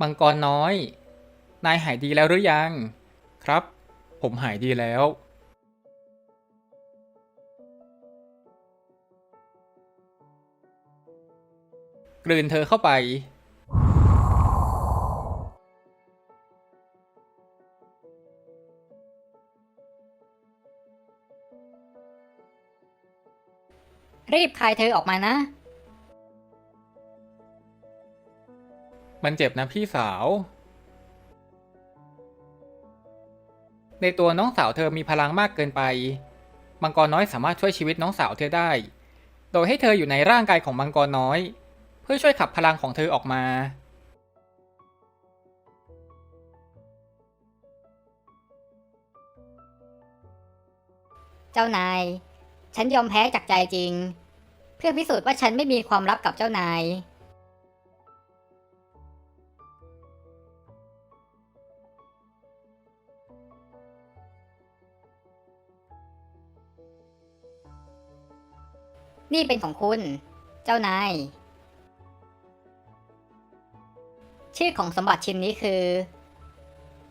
มังกรน้อย นายหายดีแล้วหรือยัง ครับ ผมหายดีแล้ว กลืนเธอเข้าไป รีบคายเธอออกมานะ มันเจ็บนะพี่สาว ในตัวน้องสาวเธอมีพลังมากเกินไป มังกรน้อยสามารถช่วยชีวิตน้องสาวเธอได้ โดยให้เธออยู่ในร่างกายของมังกรน้อย เพื่อช่วยขับพลังของเธอออกมา เจ้านาย ฉันยอมแพ้จากใจจริง เพื่อพิสูจน์ว่าฉันไม่มีความลับกับเจ้านาย นี่เป็นของคุณ เจ้านาย ชื่อของสมบัติชิ้นนี้คือ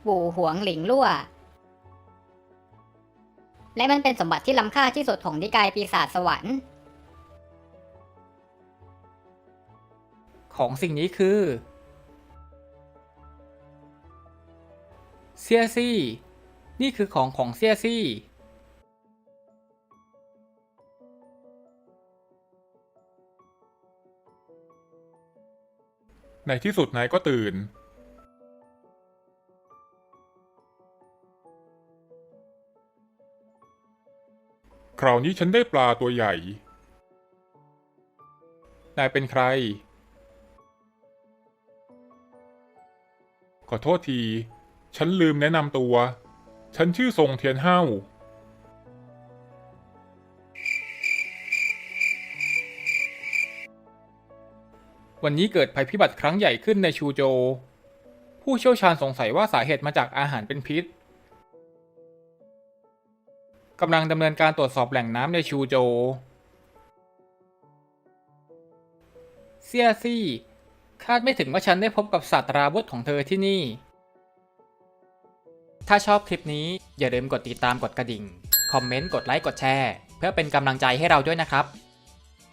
บู่หวงหลิงลั่ว และมันเป็นสมบัติที่ล้ำค่าที่สุดของนิกายปีศาจสวรรค์ ของสิ่งนี้คือ เซียซี่ นี่คือของของเซียซี่ ในที่สุดนายก็ตื่น คราวนี้ฉันได้ปลาตัวใหญ่ นายเป็นใคร ขอโทษที ฉันลืมแนะนำตัว ฉันชื่อทรงเทียนห้า วันนี้เกิดภัยพิบัติครั้งใหญ่ขึ้นในชูโจ ผู้เชี่ยวชาญสงสัยว่าสาเหตุมาจากอาหารเป็นพิษกำลังดำเนินการตรวจสอบแหล่งน้ำในชูโจ เซียซี่ คาดไม่ถึงว่าฉันได้พบกับศาสตราวุธของเธอที่นี่ ถ้าชอบคลิปนี้อย่าลืมกดติดตามกดกระดิ่ง คอมเมนต์ กดไลค์ กดแชร์ เพื่อเป็นกำลังใจให้เราด้วยนะครับ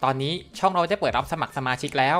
ตอนนี้ช่องเราได้เปิดรับสมัครสมาชิกแล้ว